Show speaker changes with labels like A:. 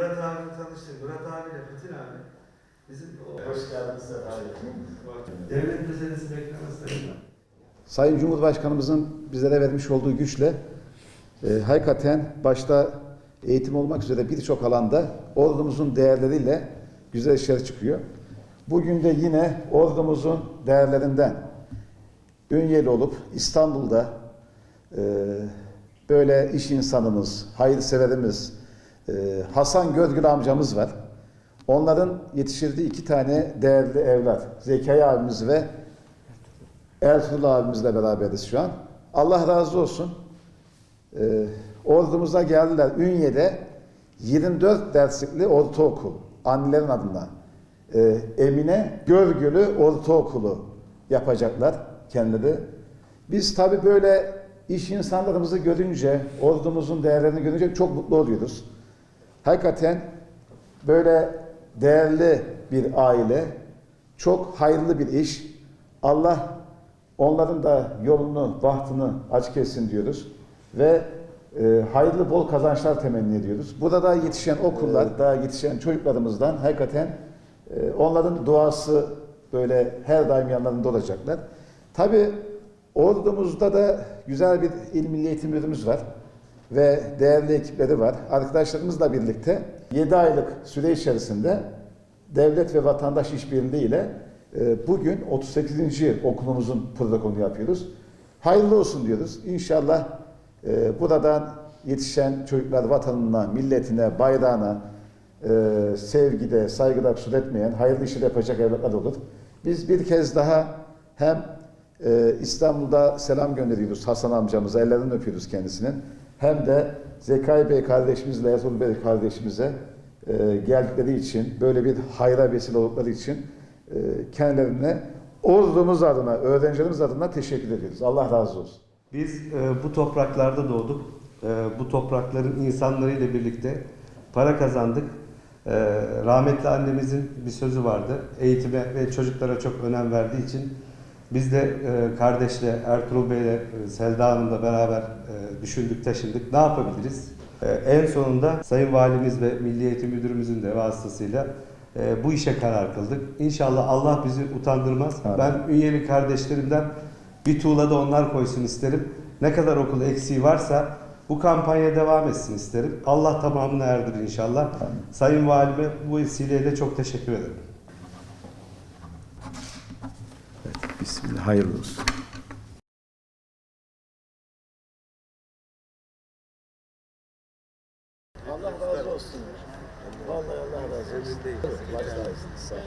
A: Murat abi tanıştık. Murat abiyle Metin abi. Bizim o
B: Hoş geldiniz Sefa
A: devlet meselesi beklemez
C: Sayın Cumhurbaşkanımızın bizlere vermiş olduğu güçle e, hakikaten başta eğitim olmak üzere birçok alanda ordumuzun değerleriyle güzel işler çıkıyor. Bugün de yine ordumuzun değerlerinden Ünyeli olup İstanbul'da e, böyle iş insanımız, hayırseverimiz e, Hasan Görgül amcamız var. Onların yetiştirdiği iki tane değerli evlat. Zekai abimiz ve Ertuğrul abimizle beraberiz şu an. Allah razı olsun. Ee, ordumuza geldiler. Ünye'de 24 derslikli ortaokul. Annelerin adına. Ee, Emine Görgülü Ortaokulu yapacaklar kendileri. Biz tabi böyle iş insanlarımızı görünce, ordumuzun değerlerini görünce çok mutlu oluyoruz. Hakikaten böyle değerli bir aile, çok hayırlı bir iş. Allah onların da yolunu, bahtını açık etsin diyoruz. Ve e, hayırlı bol kazançlar temenni ediyoruz. Burada yetişen okullar, daha yetişen çocuklarımızdan hakikaten e, onların duası böyle her daim yanlarında olacaklar. Tabi ordumuzda da güzel bir il milli eğitim müdürümüz var ve değerli ekipleri var. Arkadaşlarımızla birlikte 7 aylık süre içerisinde devlet ve vatandaş işbirliğiyle e, bugün 38. okulumuzun protokolünü yapıyoruz. Hayırlı olsun diyoruz. İnşallah e, buradan yetişen çocuklar vatanına, milletine, bayrağına e, sevgide, saygıda kusur etmeyen, hayırlı işler yapacak evlatlar olur. Biz bir kez daha hem e, İstanbul'da selam gönderiyoruz Hasan amcamıza, ellerinden öpüyoruz kendisinin. Hem de Zekai Bey kardeşimizle Ertuğrul Bey kardeşimize e, geldikleri için, böyle bir hayra vesile oldukları için e, kendilerine ordumuz adına, öğrencilerimiz adına teşekkür ediyoruz. Allah razı olsun.
D: Biz e, bu topraklarda doğduk. E, bu toprakların insanlarıyla birlikte para kazandık. E, rahmetli annemizin bir sözü vardı. Eğitime ve çocuklara çok önem verdiği için biz de e, kardeşle Ertuğrul Bey'le e, Selda Hanım'la beraber e, düşündük, taşındık. Ne yapabiliriz? E, en sonunda Sayın Valimiz ve Milli Eğitim Müdürümüzün de vasıtasıyla e, bu işe karar kıldık. İnşallah Allah bizi utandırmaz.
C: Amin.
D: Ben üyeli kardeşlerimden bir tuğla da onlar koysun isterim. Ne kadar okul eksiği varsa bu kampanya devam etsin isterim. Allah tamamını erdirir inşallah. Sayın Valime bu vesileyle çok teşekkür ederim.
C: Bismillah, hayırlı olsun.
B: Allah razı olsun. Vallahi Allah razı olsun. Başlarsın. Sağ ol.